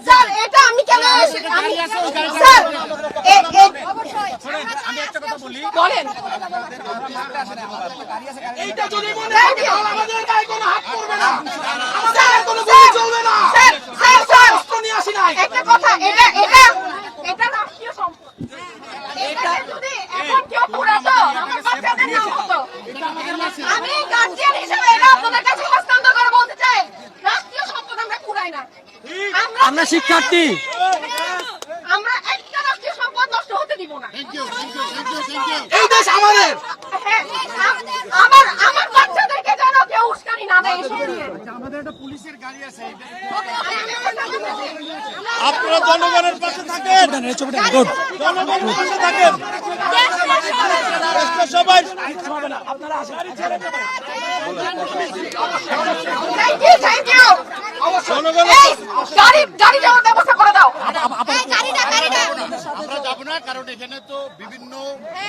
Sir এটা আমি কেন আমি স্যার আমি একটা কথা বলি বলেন এইটা যদি মনে হয় তাহলে আমাদের গায়ে কোনো হাত করবে না আমাদের কোনো গুলি চলবে না স্যার, স্যার, স্যার, অস্ত্র নিয়ে আসি নাই একটা কথা এটা এটা এটা রাষ্ট্রীয় সম্পদ এটাকে যদি এখন কেউ পুরাতো আমার বাচ্চাদের নাম হতো আমি গার্জিয়ান হিসেবে এটা আপনাদের কাছে হস্তান্তর করে বলতে চাই রাষ্ট্রীয় সম্পদ আমরা কুড়াই না আমরা শিক্ষার্থী। আমরা একটা রাষ্ট্রীয় সম্পদ নষ্ট হতে দিব না। এই দেশ আমাদের। হ্যাঁ, আম- আমার আমার বাচ্চাদেরকে যেন কেউ উস্কানি না দেয় এসব নিয়ে। আপনারা জনগণের পাশে থাকেন। জনগণের পাশে থাকেন। সবাই থ্যাংক এই গাড়ি গাড়ি যাওয়ার ব্যবস্থা করে দাও গাড়িটা গাড়িটা আমরা যাব না কারণ এখানে তো বিভিন্ন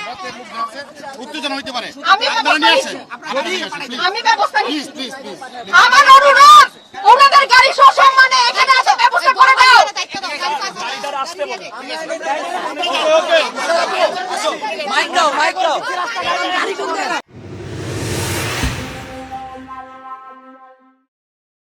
মতের মুখ আছে উত্তেজনা হইতে পারে আমি আপনারা নিয়ে আসেন আমি ব্যবস্থা নিচ্ছি প্লিজ প্লিজ আমার অনুরোধ ওনাদের গাড়ি সসম্মানে এখানে আসে ব্যবস্থা করে দাও দায়িত্ব দাও গাড়ি আসতে ওকে মাইক দাও মাইক দাও